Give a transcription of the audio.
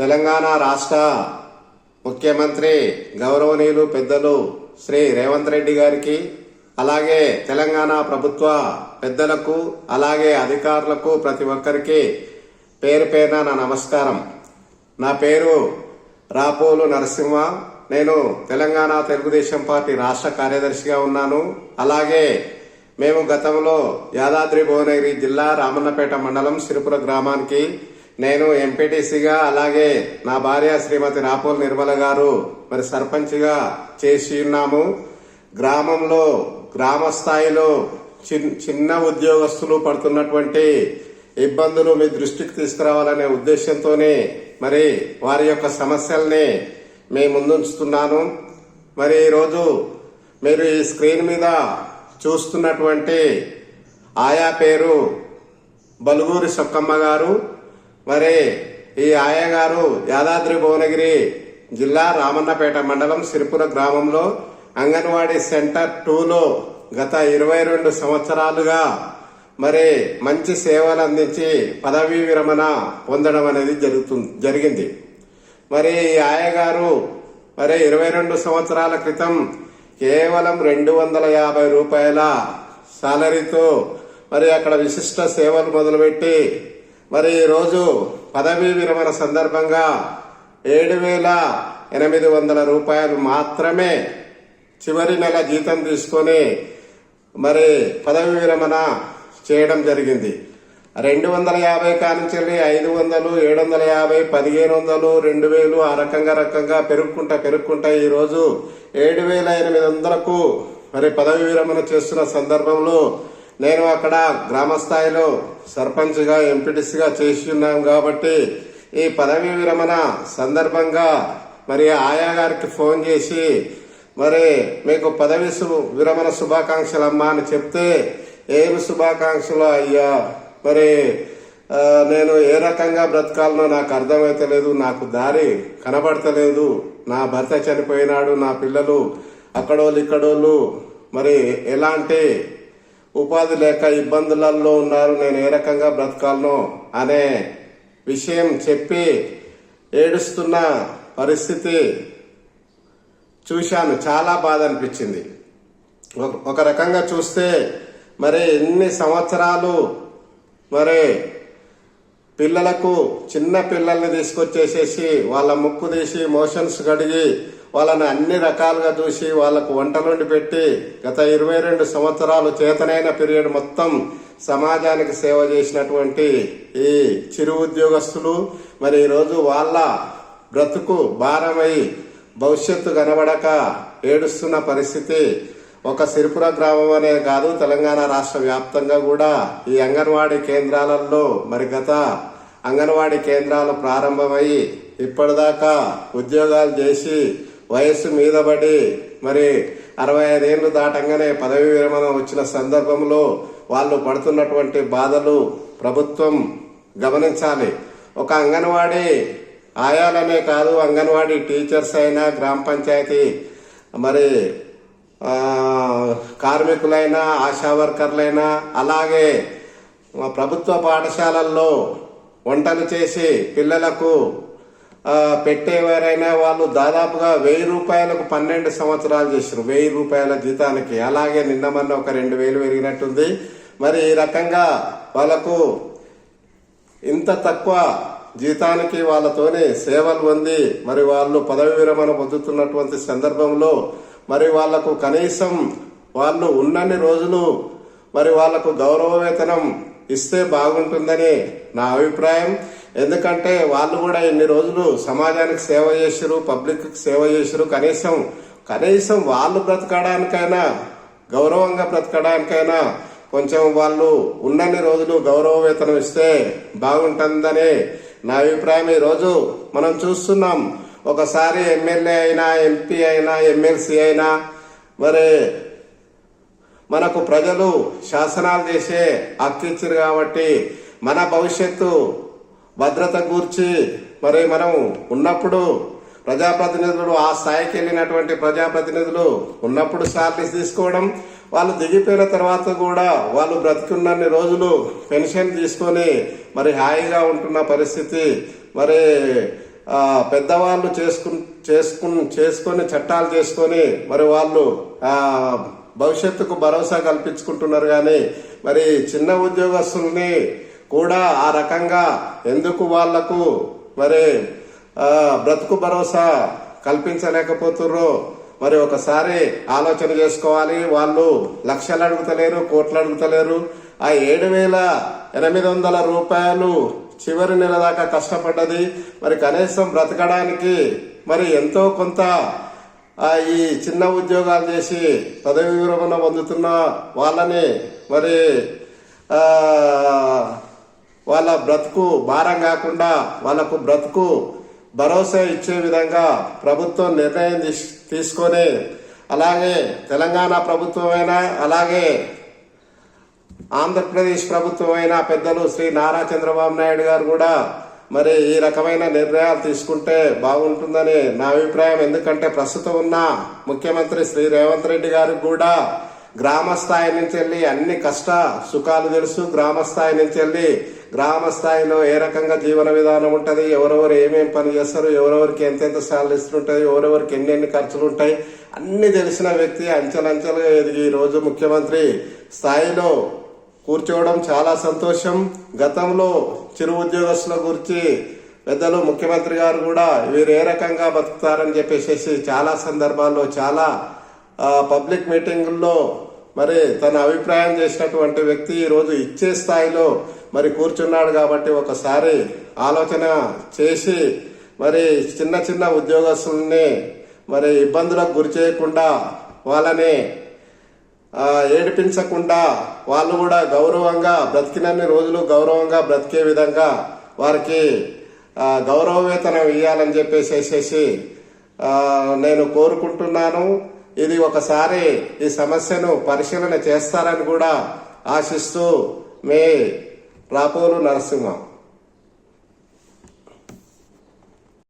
తెలంగాణ రాష్ట్ర ముఖ్యమంత్రి గౌరవనీయులు పెద్దలు శ్రీ రేవంత్ రెడ్డి గారికి అలాగే తెలంగాణ ప్రభుత్వ పెద్దలకు అలాగే అధికారులకు ప్రతి ఒక్కరికి పేరు పేరున నా నమస్కారం. నా పేరు రాపోలు నరసింహ. నేను తెలంగాణ తెలుగుదేశం పార్టీ రాష్ట్ర కార్యదర్శిగా ఉన్నాను. అలాగే మేము గతంలో యాదాద్రి భువనగిరి జిల్లా రామన్నపేట మండలం సిరిపుర గ్రామానికి నేను ఎంపీటీసీగా అలాగే నా భార్య శ్రీమతి రాపోల్ నిర్మల గారు మరి సర్పంచ్గా చేసి ఉన్నాము. గ్రామంలో గ్రామ స్థాయిలో చిన్- చిన్న ఉద్యోగస్తులు పడుతున్నటువంటి ఇబ్బందులు మీ దృష్టికి తీసుకురావాలనే ఉద్దేశంతోనే మరి వారి యొక్క సమస్యల్ని మీ ముందుంచుతున్నాను. మరి ఈరోజు మీరు ఈ స్క్రీన్ మీద చూస్తున్నటువంటి ఆయా పేరు బలుగూరి సొక్కమ్మ గారు. మరి ఈ ఆయగారు యాదాద్రి భువనగిరి జిల్లా రామన్నపేట మండలం సిరిపుర గ్రామంలో అంగన్వాడీ సెంటర్ టూలో గత ఇరవై రెండు సంవత్సరాలుగా మరి మంచి సేవలు అందించి పదవీ విరమణ పొందడం అనేది జరుగుతుంది జరిగింది. మరి ఈ ఆయగారు మరి ఇరవై రెండు సంవత్సరాల క్రితం కేవలం రెండు వందల యాభై రూపాయల సాలరీతో మరి అక్కడ విశిష్ట సేవలు మొదలుపెట్టి మరి ఈరోజు పదవీ విరమణ సందర్భంగా ఏడు వేల ఎనిమిది వందల రూపాయలు మాత్రమే చివరి నెల జీతం తీసుకొని మరి పదవి విరమణ చేయడం జరిగింది. రెండు వందల యాభై కానించి ఐదు వందలు ఏడు వందల యాభై పదిహేను వందలు రెండు వేలు ఆ రకంగా రకంగా పెరుగుకుంటా పెరుగుకుంటా ఈరోజు ఏడు వేల ఎనిమిది వందలకు మరి పదవి విరమణ చేస్తున్న సందర్భంలో నేను అక్కడ గ్రామ స్థాయిలో సర్పంచ్గా ఎంపీటీసీగా చేసి ఉన్నాం కాబట్టి ఈ పదవీ విరమణ సందర్భంగా మరి ఆయా గారికి ఫోన్ చేసి మరి మీకు పదవి విరమణ శుభాకాంక్షలు అమ్మా అని చెప్తే ఏమి శుభాకాంక్షలు అయ్యా? మరి నేను ఏ రకంగా బ్రతకాలనో నాకు అర్థమైతలేదు నాకు దారి కనబడతలేదు. నా భర్త చనిపోయినాడు నా పిల్లలు అక్కడోళ్ళు ఇక్కడోళ్ళు. మరి ఎలాంటి ఉపాధి లేక ఇబ్బందులలో ఉన్నారు నేను ఏ రకంగా బ్రతకాలను అనే విషయం చెప్పి ఏడుస్తున్న పరిస్థితి చూశాను. చాలా బాధ అనిపించింది. ఒక- ఒక రకంగా చూస్తే మరి ఎన్ని సంవత్సరాలు మరి పిల్లలకు చిన్న పిల్లల్ని తీసుకొచ్చేసేసి వాళ్ళ ముక్కు తీసి మోషన్స్ కడిగి వాళ్ళని అన్ని రకాలుగా చూసి వాళ్ళకు వంటలుండి పెట్టి గత ఇరవై రెండు సంవత్సరాలు చేతనైన పీరియడ్ మొత్తం సమాజానికి సేవ చేసినటువంటి ఈ చిరు ఉద్యోగస్తులు మరి ఈరోజు వాళ్ళ బ్రతుకు భారమై భవిష్యత్తు కనబడక ఏడుస్తున్న పరిస్థితి ఒక సిరిపుర గ్రామం అనే కాదు తెలంగాణ రాష్ట్ర వ్యాప్తంగా కూడా ఈ అంగన్వాడీ కేంద్రాలలో మరి గత అంగన్వాడీ కేంద్రాలు ప్రారంభమై ఇప్పటిదాకా ఉద్యోగాలు చేసి వయస్సు మీద పడి మరి అరవై ఐదేళ్ళు దాటంగానే పదవి విరమణ వచ్చిన సందర్భంలో వాళ్ళు పడుతున్నటువంటి బాధలు ప్రభుత్వం గమనించాలి. ఒక అంగన్వాడీ ఆయాలనే కాదు అంగన్వాడీ టీచర్స్ అయినా గ్రామ పంచాయతీ మరి కార్మికులైనా ఆశా వర్కర్లైనా అలాగే ప్రభుత్వ పాఠశాలల్లో వంటలు చేసి పిల్లలకు పెట్టేవారైనా వాళ్ళు దాదాపుగా వెయ్యి రూపాయలకు పన్నెండు సంవత్సరాలు చేసారు వెయ్యి రూపాయల జీతానికి. అలాగే నిన్న మొన్న ఒక రెండు వేలు పెరిగినట్టుంది. మరి ఈ రకంగా వాళ్ళకు ఇంత తక్కువ జీతానికి వాళ్ళతోనే సేవలు పొంది మరి వాళ్ళు పదవి విరమణ పొందుతున్నటువంటి సందర్భంలో మరి వాళ్ళకు కనీసం వాళ్ళు ఉన్నన్ని రోజులు మరి వాళ్ళకు గౌరవ వేతనం ఇస్తే బాగుంటుందని నా అభిప్రాయం. ఎందుకంటే వాళ్ళు కూడా ఇన్ని రోజులు సమాజానికి సేవ చేసిరు పబ్లిక్ సేవ చేసిరు కనీసం కనీసం వాళ్ళు బ్రతకడానికైనా గౌరవంగా బ్రతకడానికైనా కొంచెం వాళ్ళు ఉన్నన్ని రోజులు గౌరవ వేతనం ఇస్తే బాగుంటుందని నా అభిప్రాయం. ఈ రోజు మనం చూస్తున్నాం ఒకసారి ఎమ్మెల్యే అయినా ఎంపీ అయినా ఎమ్మెల్సీ అయినా మరి మనకు ప్రజలు శాసనాలు చేసే హక్కు ఇచ్చారు కాబట్టి మన భవిష్యత్తు భద్రత గూర్చి మరి మనం ఉన్నప్పుడు ప్రజాప్రతినిధులు ఆ స్థాయికి వెళ్ళినటువంటి ప్రజాప్రతినిధులు ఉన్నప్పుడు సాలరీస్ తీసుకోవడం వాళ్ళు దిగిపోయిన తర్వాత కూడా వాళ్ళు బ్రతికున్నన్ని రోజులు పెన్షన్ తీసుకొని మరి హాయిగా ఉంటున్న పరిస్థితి మరి పెద్దవాళ్ళు చేసుకు చేసుకు చేసుకొని చట్టాలు చేసుకొని మరి వాళ్ళు భవిష్యత్తుకు భరోసా కల్పించుకుంటున్నారు కానీ మరి చిన్న ఉద్యోగస్తుల్ని కూడా ఆ రకంగా ఎందుకు వాళ్ళకు మరి బ్రతుకు భరోసా కల్పించలేకపోతుర్రో మరి ఒకసారి ఆలోచన చేసుకోవాలి. వాళ్ళు లక్షలు అడుగుతలేరు కోట్లు అడుగుతలేరు. ఆ ఏడు వేల ఎనిమిది వందల రూపాయలు చివరి నెల దాకా కష్టపడ్డది. మరి కనీసం బ్రతకడానికి మరి ఎంతో కొంత ఈ చిన్న ఉద్యోగాలు చేసి పదవి విరమణ పొందుతున్న వాళ్ళని మరి వాళ్ళ బ్రతుకు భారం కాకుండా వాళ్ళకు బ్రతుకు భరోసా ఇచ్చే విధంగా ప్రభుత్వం నిర్ణయం తీసుకొని అలాగే తెలంగాణ ప్రభుత్వమైనా అలాగే ఆంధ్రప్రదేశ్ ప్రభుత్వం అయిన పెద్దలు శ్రీ నారా చంద్రబాబు నాయుడు గారు కూడా మరి ఈ రకమైన నిర్ణయాలు తీసుకుంటే బాగుంటుందని నా అభిప్రాయం. ఎందుకంటే ప్రస్తుతం ఉన్న ముఖ్యమంత్రి శ్రీ రేవంత్ రెడ్డి గారికి కూడా గ్రామ స్థాయి నుంచి వెళ్ళి అన్ని కష్ట సుఖాలు తెలుసు. గ్రామ స్థాయి నుంచి వెళ్ళి గ్రామ స్థాయిలో ఏ రకంగా జీవన విధానం ఉంటుంది ఎవరెవరు ఏమేం పని చేస్తారు ఎవరెవరికి ఎంతెంత శాలరీ ఉంటుంది ఎవరెవరికి ఎన్ని ఖర్చులు ఉంటాయి అన్ని తెలిసిన వ్యక్తి అంచెలంచెలుగా ఎదిగి ఈరోజు రోజు ముఖ్యమంత్రి స్థాయిలో కూర్చోవడం చాలా సంతోషం. గతంలో చిరు ఉద్యోగస్తుల గురించి పెద్దలు ముఖ్యమంత్రి గారు కూడా వీరు ఏ రకంగా బతుకుతారని చెప్పేసి చాలా సందర్భాల్లో చాలా పబ్లిక్ మీటింగుల్లో మరి తన అభిప్రాయం చేసినటువంటి వ్యక్తి ఈ రోజు ఇచ్చే స్థాయిలో మరి కూర్చున్నాడు కాబట్టి ఒకసారి ఆలోచన చేసి మరి చిన్న చిన్న ఉద్యోగస్తుల్ని మరి ఇబ్బందులకు గురి చేయకుండా వాళ్ళని ఏడిపించకుండా వాళ్ళు కూడా గౌరవంగా బ్రతికినన్ని రోజులు గౌరవంగా బ్రతికే విధంగా వారికి ఆ, గౌరవ వేతనం ఇవ్వాలని చెప్పేసేసేసి నేను కోరుకుంటున్నాను. ఇది ఒకసారి ఈ సమస్యను పరిశీలన చేస్తారని కూడా ఆశిస్తూ మే రాపోలు నరసింహ.